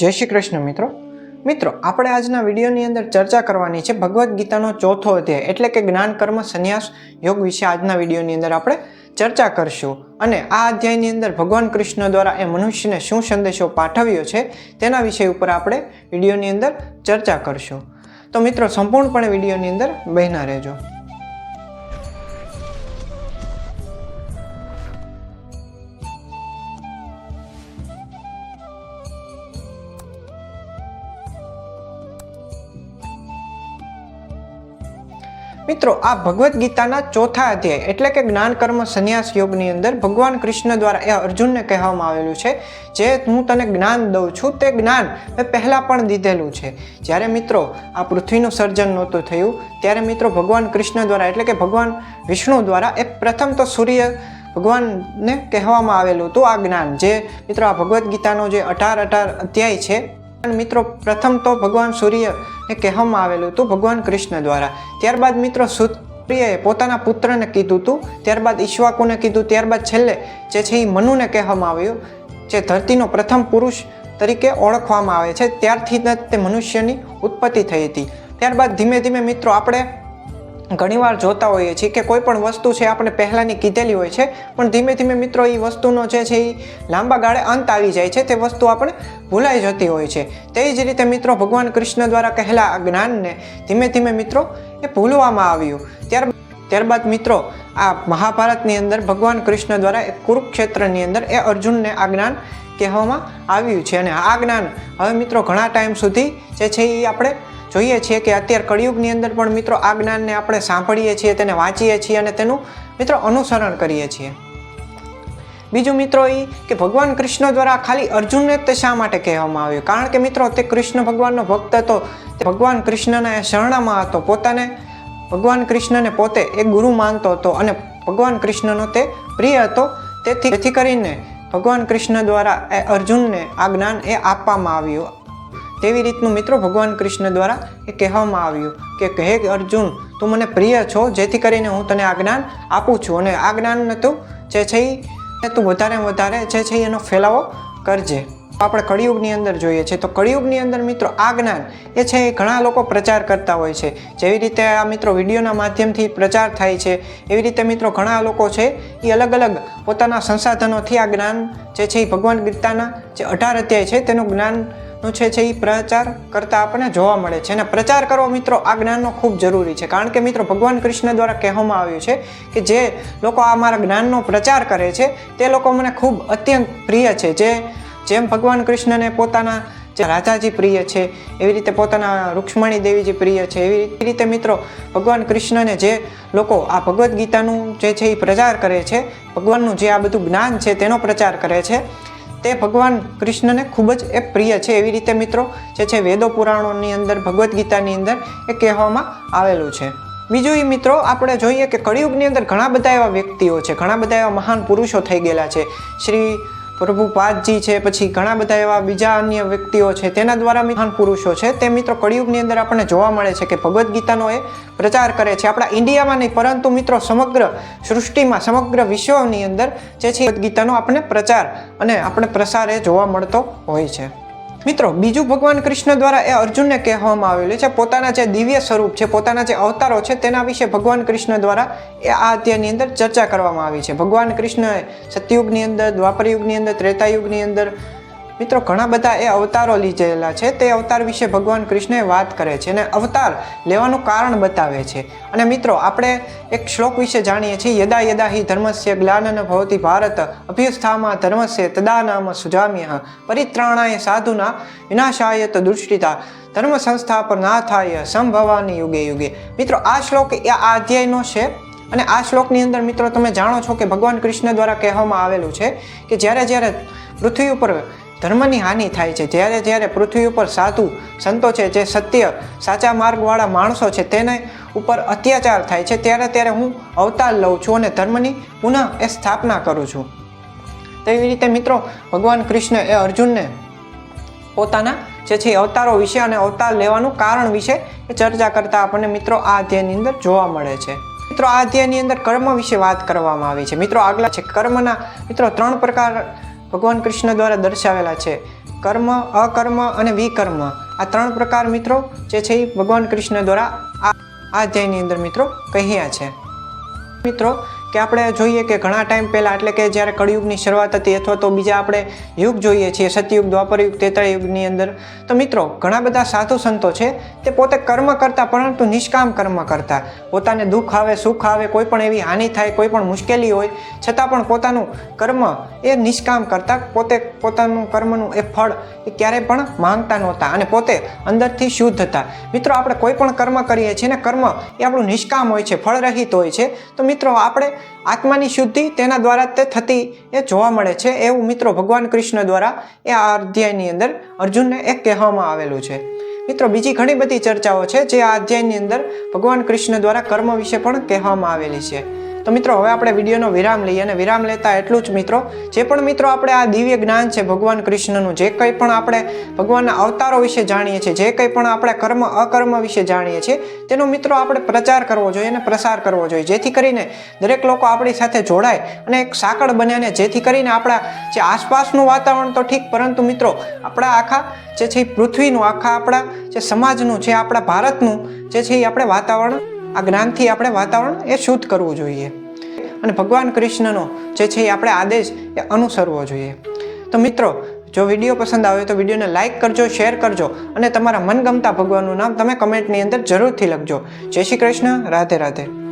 જય શ્રી કૃષ્ણ મિત્રો. મિત્રો, આપણે આજના વિડીયોની અંદર ચર્ચા કરવાની છે ભગવદ્ ગીતાનો ચોથો અધ્યાય, એટલે કે જ્ઞાન, કર્મ, સંન્યાસ, યોગ વિશે આજના વિડીયોની અંદર આપણે ચર્ચા કરશું. અને આ અધ્યાયની અંદર ભગવાન કૃષ્ણ દ્વારા એ મનુષ્યને શું સંદેશો પાઠવ્યો છે તેના વિષય ઉપર આપણે વિડીયોની અંદર ચર્ચા કરશું. તો મિત્રો, સંપૂર્ણપણે વિડીયોની અંદર બહેના રહેજો. મિત્રો, આ ભગવદ્ ગીતાના ચોથા અધ્યાય, એટલે કે જ્ઞાન કર્મ સંન્યાસ યોગની અંદર ભગવાન કૃષ્ણ દ્વારા એ અર્જુનને કહેવામાં આવેલું છે, જે હું તને જ્ઞાન દઉં છું, તે જ્ઞાન મેં પહેલાં પણ દીધેલું છે. જ્યારે મિત્રો, આ પૃથ્વીનું સર્જન નહોતું થયું, ત્યારે મિત્રો ભગવાન કૃષ્ણ દ્વારા, એટલે કે ભગવાન વિષ્ણુ દ્વારા, એ પ્રથમ તો સૂર્ય ભગવાનને કહેવામાં આવેલું હતું આ જ્ઞાન, જે મિત્રો આ ભગવદ્ ગીતાનો જે અઢાર અઢાર અધ્યાય છે મિત્રો, પ્રથમ તો ભગવાન સૂર્ય એ કહેવામાં આવેલું હતું, ભગવાન કૃષ્ણ દ્વારા. ત્યારબાદ મિત્રો, સૂર્યએ પોતાના પુત્રને કીધું હતું, ત્યારબાદ ઈશ્વાકુને કીધું, ત્યારબાદ છેલ્લે જે છે એ મનુને કહેવામાં આવ્યું, જે ધરતીનો પ્રથમ પુરુષ તરીકે ઓળખવામાં આવે છે. ત્યારથી જ તે મનુષ્યની ઉત્પત્તિ થઈ હતી. ત્યારબાદ ધીમે ધીમે મિત્રો, આપણે ઘણીવાર જોતા હોઈએ છીએ કે કોઈ પણ વસ્તુ છે આપણે પહેલાંની કીધેલી હોય છે, પણ ધીમે ધીમે મિત્રો એ વસ્તુનો જે છે એ લાંબા ગાળે અંત આવી જાય છે, તે વસ્તુ આપણે ભૂલાઈ જતી હોય છે. તે જ રીતે મિત્રો ભગવાન કૃષ્ણ દ્વારા કહેલા આ જ્ઞાનને ધીમે ધીમે મિત્રો એ ભૂલવામાં આવ્યું. ત્યાર ત્યારબાદ મિત્રો આ મહાભારતની અંદર ભગવાન કૃષ્ણ દ્વારા એ કુરુક્ષેત્રની અંદર એ અર્જુનને આ જ્ઞાન કહેવામાં આવ્યું છે. અને આ જ્ઞાન હવે મિત્રો ઘણા ટાઈમ સુધી જે છે એ આપણે જોઈએ છીએ કે અત્યારે કળિયુગની અંદર પણ મિત્રો આ જ્ઞાનને આપણે સાંભળીએ છીએ, તેને વાંચીએ છીએ અને તેનું મિત્રો અનુસરણ કરીએ છીએ. બીજું મિત્રો એ કે ભગવાન કૃષ્ણ દ્વારા ખાલી અર્જુનને તે શા માટે કહેવામાં આવ્યું? કારણ કે મિત્રો તે કૃષ્ણ ભગવાનનો ભક્ત હતો, તે ભગવાન કૃષ્ણના શરણામાં હતો, પોતાને ભગવાન કૃષ્ણને પોતે એક ગુરુ માનતો હતો અને ભગવાન કૃષ્ણનો તે પ્રિય હતો. તેથી તેથી કરીને ભગવાન કૃષ્ણ દ્વારા એ અર્જુનને આ જ્ઞાન એ આપવામાં આવ્યું. તેવી રીતનું મિત્રો ભગવાન કૃષ્ણ દ્વારા એ કહેવામાં આવ્યું કે કહે અર્જુન, તું મને પ્રિય છો, જેથી કરીને હું તને આ જ્ઞાન આપું છું. અને આ જ્ઞાનને તું જે છે એ તું વધારે વધારે જે છે એનો ફેલાવો કરજે. આપણે કળિયુગની અંદર જોઈએ છીએ તો કળિયુગની અંદર મિત્રો આ જ્ઞાન એ છે એ ઘણા લોકો પ્રચાર કરતા હોય છે. જેવી રીતે આ મિત્રો વિડીયોના માધ્યમથી પ્રચાર થાય છે, એવી રીતે મિત્રો ઘણા લોકો છે એ અલગ અલગ પોતાના સંસાધનોથી આ જ્ઞાન જે છે એ ભગવાન ગીતાના જે અઢાર અધ્યાય છે, તેનું જ્ઞાન નું છે છે એ પ્રચાર કરતા આપણને જોવા મળે છે. અને પ્રચાર કરવો મિત્રો આ જ્ઞાનનો ખૂબ જરૂરી છે. કારણ કે મિત્રો ભગવાન કૃષ્ણ દ્વારા કહેવામાં આવ્યું છે કે જે લોકો આ મારા જ્ઞાનનો પ્રચાર કરે છે, તે લોકો મને ખૂબ અત્યંત પ્રિય છે. જે જેમ ભગવાન કૃષ્ણને પોતાના જે રાધાજી પ્રિય છે, એવી રીતે પોતાના રૂક્ષ્મણી દેવીજી પ્રિય છે, એવી રીતે મિત્રો ભગવાન કૃષ્ણને જે લોકો આ ભગવદ્ ગીતાનું જે છે એ પ્રચાર કરે છે, ભગવાનનું જે આ બધું જ્ઞાન છે તેનો પ્રચાર કરે છે. તે ભગવાન કૃષ્ણને ખૂબ જ એ પ્રિય છે એવી રીતે મિત્રો જે છે વેદો પુરાણોની અંદર, ભગવદ્ ગીતાની અંદર એ કહેવામાં આવેલું છે. બીજું એ મિત્રો આપણે જોઈએ કે કળિયુગની અંદર ઘણા બધા એવા વ્યક્તિઓ છે, ઘણા બધા એવા મહાન પુરુષો થઈ ગયેલા છે. શ્રી પ્રભુપાદજી છે, પછી ઘણા બધા એવા બીજા અન્ય વ્યક્તિઓ છે, તેના દ્વારા મહાન પુરુષો છે. તે મિત્રો કળિયુગની અંદર આપણને જોવા મળે છે કે ભગવદ્ ગીતાનો એ પ્રચાર કરે છે. આપણા ઇન્ડિયામાં નહીં, પરંતુ મિત્રો સમગ્ર સૃષ્ટિમાં, સમગ્ર વિશ્વની અંદર જે છે ગીતાનો આપણને પ્રચાર અને આપણે પ્રસાર એ જોવા મળતો હોય છે. મિત્રો, બીજું ભગવાન કૃષ્ણ દ્વારા એ અર્જુનને કહેવામાં આવેલું છે, પોતાના જે દિવ્ય સ્વરૂપ છે, પોતાના જે અવતારો છે, તેના વિશે ભગવાન કૃષ્ણ દ્વારા એ આ અધ્યાયની અંદર ચર્ચા કરવામાં આવી છે. ભગવાન કૃષ્ણ સતયુગની અંદર, દ્વાપરયુગની અંદર, ત્રેતાયુગની અંદર મિત્રો, ઘણા બધા એ અવતારો લીધેલા છે. તે અવતાર વિશે ભગવાન કૃષ્ણએ વાત કરે છે અને અવતાર લેવાનું કારણ બતાવે છે. અને મિત્રો, આપણે એક શ્લોક વિશે જાણીએ છીએ. યદા યદા હિ ધર્મસ્ય જ્ઞાનન ભવતી ભારત અભ્યુસ્થામાં ધર્મસ્ય તદા નામ સુજામ્ય પરિત્રાણાય સાધુના વિનાશાય તો દુષ્ટિતા ધર્મ થાય સંભવાની યુગે યુગે. મિત્રો, આ શ્લોક એ આ અધ્યાયનો છે. અને આ શ્લોકની અંદર, મિત્રો, તમે જાણો છો કે ભગવાન કૃષ્ણ દ્વારા કહેવામાં આવેલું છે કે જ્યારે જ્યારે પૃથ્વી ઉપર ધર્મની હાનિ થાય છે. જ્યારે જ્યારે પૃથ્વી ઉપર સાધુ સંતો છે, જે સત્ય, સાચા માર્ગવાળા માણસો છે, તેને ઉપર અત્યાચાર થાય છે, ત્યારે ત્યારે હું અવતાર લઉં છું અને ધર્મની પુનઃ એ સ્થાપના કરું છું. તેવી રીતે મિત્રો, ભગવાન કૃષ્ણ એ અર્જુનને પોતાના જે છે અવતારો વિશે અને અવતાર લેવાનું કારણ વિશે એ ચર્ચા કરતા આપણને મિત્રો આ અધ્યાયની અંદર જોવા મળે છે. મિત્રો, આ અધ્યાયની અંદર કર્મ વિશે વાત કરવામાં આવી છે. મિત્રો, આગલા છે કર્મના મિત્રો, ત્રણ પ્રકાર ભગવાન કૃષ્ણ દ્વારા દર્શાવેલા છે. કર્મ, અકર્મ અને વિકર્મ. આ ત્રણ પ્રકાર મિત્રો જે છે એ ભગવાન કૃષ્ણ દ્વારા આ અધ્યાયની અંદર મિત્રો કહ્યા છે. મિત્રો કે આપણે જોઈએ કે ઘણા ટાઈમ પહેલાં, એટલે કે જ્યારે કળિયુગની શરૂઆત હતી અથવા તો બીજા આપણે યુગ જોઈએ છીએ, સતયુગ, દ્વાપરયુગ યુગ યુગની અંદર, તો મિત્રો, ઘણા બધા સાધુ સંતો છે, તે પોતે કર્મ કરતા પરંતુ નિષ્કામ કર્મ કરતા. પોતાને દુઃખ આવે, સુખ આવે, કોઈ પણ એવી હાનિ થાય, કોઈ પણ મુશ્કેલી હોય, છતાં પણ પોતાનું કર્મ એ નિષ્કામ કરતા. પોતે પોતાનું કર્મનું એ ફળ એ ક્યારેય પણ માંગતા નહોતા અને પોતે અંદરથી શુદ્ધ હતા. મિત્રો, આપણે કોઈ પણ કર્મ કરીએ છીએ ને કર્મ એ આપણું નિષ્કામ હોય છે, ફળરહિત હોય છે. તો મિત્રો, આપણે આત્માની શુદ્ધિ તેના દ્વારા તે થતી એ જોવા મળે છે. એવું મિત્રો ભગવાન કૃષ્ણ દ્વારા એ આ અધ્યાયની અંદર અર્જુનને એક કહેવામાં આવેલું છે. મિત્રો બીજી ઘણી બધી ચર્ચાઓ છે જે આ અધ્યાયની અંદર ભગવાન કૃષ્ણ દ્વારા કર્મ વિશે પણ કહેવામાં આવેલી છે. તો મિત્રો, હવે આપણે વિડીયોનો વિરામ લઈએ અને વિરામ લેતા એટલું જ મિત્રો, જે પણ મિત્રો આપણે આ દિવ્ય જ્ઞાન છે ભગવાન કૃષ્ણનું, જે કંઈ પણ આપણે ભગવાનના અવતારો વિશે જાણીએ છીએ, જે કંઈ પણ આપણે કર્મ, અકર્મ વિશે જાણીએ છીએ, તેનો મિત્રો આપણે પ્રચાર કરવો જોઈએ અને પ્રસાર કરવો જોઈએ. જેથી કરીને દરેક લોકો આપણી સાથે જોડાય અને એક સાંકળ બને અને જેથી કરીને આપણા જે આસપાસનું વાતાવરણ તો ઠીક, પરંતુ મિત્રો, આપણા આખા જે છે પૃથ્વીનું, આખા આપણા જે સમાજનું, જે આપણા ભારતનું જે છે એ આપણે વાતાવરણ આ જ્ઞાનથી આપણે વાતાવરણ એ શુદ્ધ કરવું જોઈએ. અને ભગવાન કૃષ્ણનો જે છે એ આપણે આદેશ એ અનુસરવો જોઈએ. તો મિત્રો, જો વીડિયો પસંદ આવે તો વિડીયોને લાઇક કરજો, શેર કરજો અને તમારા મનગમતા ભગવાનનું નામ તમે કમેન્ટની અંદર જરૂરથી લખજો. જય શ્રી કૃષ્ણ, રાધે રાધે.